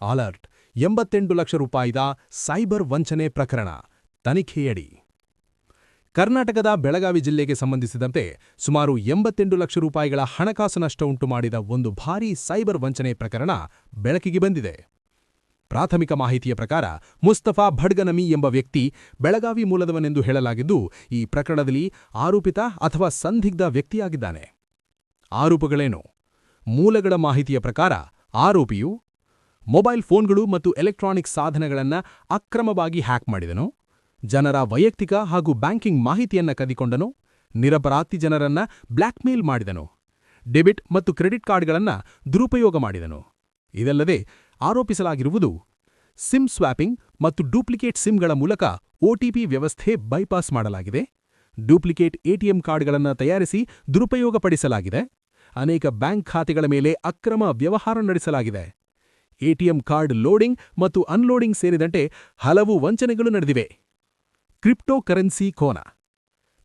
Alert ಎಂಬತ್ತೆಂಟು lakh ರೂಪಾಯಿದ cyber ವಂಚನೆ ಪ್ರಕರಣ. ತನಿಖೆಯಡಿ. ಕರ್ನಾಟಕದ ಬೆಳಗಾವಿ ಜಿಲ್ಲೆಗೆ ಸಂಬಂಧಿಸಿದಂತೆ ಸುಮಾರು ಎಂಬತ್ತೆಂಟು ಲಕ್ಷ ರೂಪಾಯಿಗಳ ಹಣಕಾಸು ನಷ್ಟ ಉಂಟು ಮಾಡಿದ ಒಂದು ಭಾರೀ ಸೈಬರ್ ವಂಚನೆ ಪ್ರಕರಣ ಬೆಳಕಿಗೆ ಬಂದಿದೆ. ಪ್ರಾಥಮಿಕ ಮಾಹಿತಿಯ ಪ್ರಕಾರ ಮುಸ್ತಫಾ ಭಡ್ಗನಮಿ ಎಂಬ ವ್ಯಕ್ತಿ ಬೆಳಗಾವಿ ಮೂಲದವನೆಂದು ಹೇಳಲಾಗಿದ್ದು, ಈ ಪ್ರಕರಣದಲ್ಲಿ ಆರೋಪಿತ ಅಥವಾ ಸಂದಿಗ್ಧ ವ್ಯಕ್ತಿಯಾಗಿದ್ದಾನೆ. ಆರೋಪಗಳೇನು? ಮೂಲಗಳ ಮಾಹಿತಿಯ ಪ್ರಕಾರ ಆರೋಪಿಯು ಮೊಬೈಲ್ ಫೋನ್ಗಳು ಮತ್ತು ಎಲೆಕ್ಟ್ರಾನಿಕ್ ಸಾಧನಗಳನ್ನು ಅಕ್ರಮವಾಗಿ ಹ್ಯಾಕ್ ಮಾಡಿದನು. ಜನರ ವೈಯಕ್ತಿಕ ಹಾಗೂ ಬ್ಯಾಂಕಿಂಗ್ ಮಾಹಿತಿಯನ್ನ ಕದಿಕೊಂಡನು. ನಿರಪರಾಧಿ ಜನರನ್ನ ಬ್ಲ್ಯಾಕ್ಮೇಲ್ ಮಾಡಿದನು. ಡೆಬಿಟ್ ಮತ್ತು ಕ್ರೆಡಿಟ್ ಕಾರ್ಡ್ಗಳನ್ನು ದುರುಪಯೋಗ ಮಾಡಿದನು. ಇದಲ್ಲದೆ ಆರೋಪಿಸಲಾಗಿರುವುದು ಸಿಮ್ ಸ್ವಾಪಿಂಗ್ ಮತ್ತು ಡೂಪ್ಲಿಕೇಟ್ ಸಿಮ್ಗಳ ಮೂಲಕ ಒಟಿಪಿ ವ್ಯವಸ್ಥೆ ಬೈಪಾಸ್ ಮಾಡಲಾಗಿದೆ. ಡೂಪ್ಲಿಕೇಟ್ ಎಟಿಎಂ ಕಾರ್ಡ್ಗಳನ್ನು ತಯಾರಿಸಿ ದುರುಪಯೋಗಪಡಿಸಲಾಗಿದೆ. ಅನೇಕ ಬ್ಯಾಂಕ್ ಖಾತೆಗಳ ಮೇಲೆ ಅಕ್ರಮ ವ್ಯವಹಾರ ನಡೆಸಲಾಗಿದೆ. ಎಟಿಎಂ ಕಾರ್ಡ್ ಲೋಡಿಂಗ್ ಮತ್ತು ಅನ್ಲೋಡಿಂಗ್ ಸೇರಿದಂತೆ ಹಲವು ವಂಚನೆಗಳು ನಡೆದಿವೆ. ಕ್ರಿಪ್ಟೋ ಕರೆನ್ಸಿ ಕೋನ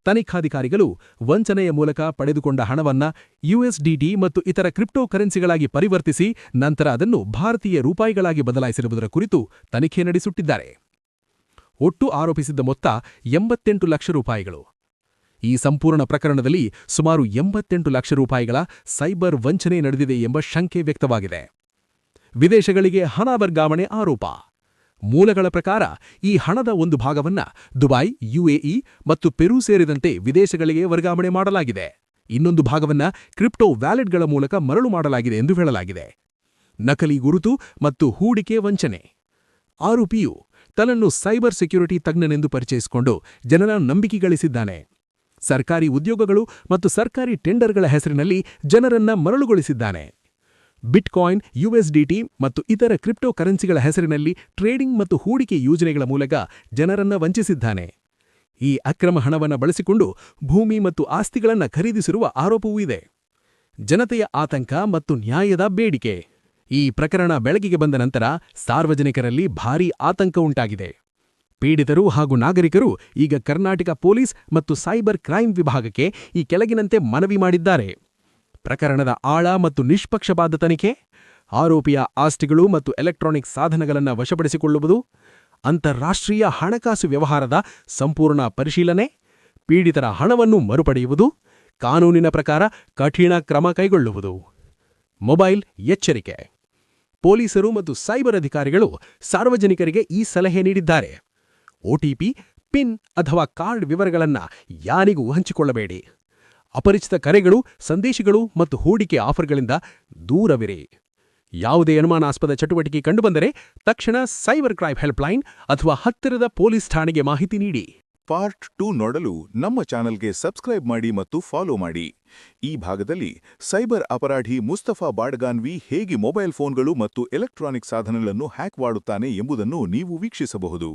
ತನಿಖಾಧಿಕಾರಿಗಳು ವಂಚನೆಯ ಮೂಲಕ ಪಡೆದುಕೊಂಡ ಹಣವನ್ನ ಯುಎಸ್ಡಿಡಿ ಮತ್ತು ಇತರ ಕ್ರಿಪ್ಟೋ ಕರೆನ್ಸಿಗಳಾಗಿ ಪರಿವರ್ತಿಸಿ ನಂತರ ಅದನ್ನು ಭಾರತೀಯ ರೂಪಾಯಿಗಳಾಗಿ ಬದಲಾಯಿಸಿರುವುದರ ಕುರಿತು ತನಿಖೆ ನಡೆಸುತ್ತಿದ್ದಾರೆ. ಒಟ್ಟು ಆರೋಪಿಸಿದ್ದ ಮೊತ್ತ ಎಂಬತ್ತೆಂಟು ಲಕ್ಷ ರೂಪಾಯಿಗಳು. ಈ ಸಂಪೂರ್ಣ ಪ್ರಕರಣದಲ್ಲಿ ಸುಮಾರು ಎಂಬತ್ತೆಂಟು ಲಕ್ಷ ರೂಪಾಯಿಗಳ ಸೈಬರ್ ವಂಚನೆ ನಡೆದಿದೆ ಎಂಬ ಶಂಕೆ ವ್ಯಕ್ತವಾಗಿದೆ. ವಿದೇಶಗಳಿಗೆ ಹಣ ವರ್ಗಾವಣೆ ಆರೋಪ. ಮೂಲಗಳ ಪ್ರಕಾರ ಈ ಹಣದ ಒಂದು ಭಾಗವನ್ನ ದುಬೈ ಯುಎಇ ಮತ್ತು ಪೆರು ಸೇರಿದಂತೆ ವಿದೇಶಗಳಿಗೆ ವರ್ಗಾವಣೆ ಮಾಡಲಾಗಿದೆ. ಇನ್ನೊಂದು ಭಾಗವನ್ನ ಕ್ರಿಪ್ಟೋ ವ್ಯಾಲೆಟ್ಗಳ ಮೂಲಕ ಮರಳು ಮಾಡಲಾಗಿದೆ ಎಂದು ಹೇಳಲಾಗಿದೆ. ನಕಲಿ ಗುರುತು ಮತ್ತು ಹೂಡಿಕೆ ವಂಚನೆ. ಆರೋಪಿಯು ತನ್ನನ್ನು ಸೈಬರ್ ಸೆಕ್ಯುರಿಟಿ ತಜ್ಞನೆಂದು ಪರಿಚಯಿಸಿಕೊಂಡು ಜನರ ನಂಬಿಕೆ ಗಳಿಸಿದ್ದಾನೆ. ಸರ್ಕಾರಿ ಉದ್ಯೋಗಗಳು ಮತ್ತು ಸರ್ಕಾರಿ ಟೆಂಡರ್ಗಳ ಹೆಸರಿನಲ್ಲಿ ಜನರನ್ನ ಮರಳುಗೊಳಿಸಿದ್ದಾನೆ. ಬಿಟ್ಕಾಯಿನ್ ಯುಎಸ್ಡಿಟಿ ಮತ್ತು ಇತರ ಕ್ರಿಪ್ಟೋ ಕರೆನ್ಸಿಗಳ ಹೆಸರಿನಲ್ಲಿ ಟ್ರೇಡಿಂಗ್ ಮತ್ತು ಹೂಡಿಕೆ ಯೋಜನೆಗಳ ಮೂಲಕ ಜನರನ್ನ ವಂಚಿಸಿದ್ದಾನೆ. ಈ ಅಕ್ರಮ ಹಣವನ್ನು ಬಳಸಿಕೊಂಡು ಭೂಮಿ ಮತ್ತು ಆಸ್ತಿಗಳನ್ನು ಖರೀದಿಸಿರುವ ಆರೋಪವೂ ಇದೆ. ಜನತೆಯ ಆತಂಕ ಮತ್ತು ನ್ಯಾಯದ ಬೇಡಿಕೆ. ಈ ಪ್ರಕರಣ ಬೆಳಕಿಗೆ ಬಂದ ನಂತರ ಸಾರ್ವಜನಿಕರಲ್ಲಿ ಭಾರೀ ಆತಂಕ ಉಂಟಾಗಿದೆ. ಪೀಡಿತರು ಹಾಗೂ ನಾಗರಿಕರು ಈಗ ಕರ್ನಾಟಕ ಪೊಲೀಸ್ ಮತ್ತು ಸೈಬರ್ ಕ್ರೈಂ ವಿಭಾಗಕ್ಕೆ ಈ ಕೆಳಗಿನಂತೆ ಮನವಿ ಮಾಡಿದ್ದಾರೆ. ಪ್ರಕರಣದ ಆಳ ಮತ್ತು ನಿಷ್ಪಕ್ಷಪಾತ ತನಿಖೆ, ಆರೋಪಿಯ ಆಸ್ತಿಗಳು ಮತ್ತು ಎಲೆಕ್ಟ್ರಾನಿಕ್ ಸಾಧನಗಳನ್ನು ವಶಪಡಿಸಿಕೊಳ್ಳುವುದು, ಅಂತಾರಾಷ್ಟ್ರೀಯ ಹಣಕಾಸು ವ್ಯವಹಾರದ ಸಂಪೂರ್ಣ ಪರಿಶೀಲನೆ, ಪೀಡಿತರ ಹಣವನ್ನು ಮರುಪಡೆಯುವುದು, ಕಾನೂನಿನ ಪ್ರಕಾರ ಕಠಿಣ ಕ್ರಮ ಕೈಗೊಳ್ಳುವುದು. ಮೊಬೈಲ್ ಎಚ್ಚರಿಕೆ. ಪೊಲೀಸರು ಮತ್ತು ಸೈಬರ್ ಅಧಿಕಾರಿಗಳು ಸಾರ್ವಜನಿಕರಿಗೆ ಈ ಸಲಹೆ ನೀಡಿದ್ದಾರೆ. ಒಟಿಪಿ ಪಿನ್ ಅಥವಾ ಕಾರ್ಡ್ ವಿವರಗಳನ್ನು ಯಾರಿಗೂ ಹಂಚಿಕೊಳ್ಳಬೇಡಿ. ಅಪರಿಚಿತ ಕರೆಗಳು, ಸಂದೇಶಗಳು ಮತ್ತು ಹೂಡಿಕೆ ಆಫರ್ಗಳಿಂದ ದೂರವಿರಿ. ಯಾವುದೇ ಅನುಮಾನಾಸ್ಪದ ಚಟುವಟಿಕೆ ಕಂಡುಬಂದರೆ ತಕ್ಷಣ ಸೈಬರ್ ಕ್ರೈಮ್ ಹೆಲ್ಪ್ಲೈನ್ ಅಥವಾ ಹತ್ತಿರದ ಪೊಲೀಸ್ ಠಾಣೆಗೆ ಮಾಹಿತಿ ನೀಡಿ. ಪಾರ್ಟ್ ಟೂ ನೋಡಲು ನಮ್ಮ ಚಾನೆಲ್ಗೆ ಸಬ್ಸ್ಕ್ರೈಬ್ ಮಾಡಿ ಮತ್ತು ಫಾಲೋ ಮಾಡಿ. ಈ ಭಾಗದಲ್ಲಿ ಸೈಬರ್ ಅಪರಾಧಿ ಮುಸ್ತಫಾ ಬಾಡ್ಗಾನ್ವಿ ಹೇಗೆ ಮೊಬೈಲ್ ಫೋನ್ಗಳು ಮತ್ತು ಎಲೆಕ್ಟ್ರಾನಿಕ್ ಸಾಧನಗಳನ್ನು ಹ್ಯಾಕ್ ಮಾಡುತ್ತಾನೆ ಎಂಬುದನ್ನು ನೀವು ವೀಕ್ಷಿಸಬಹುದು.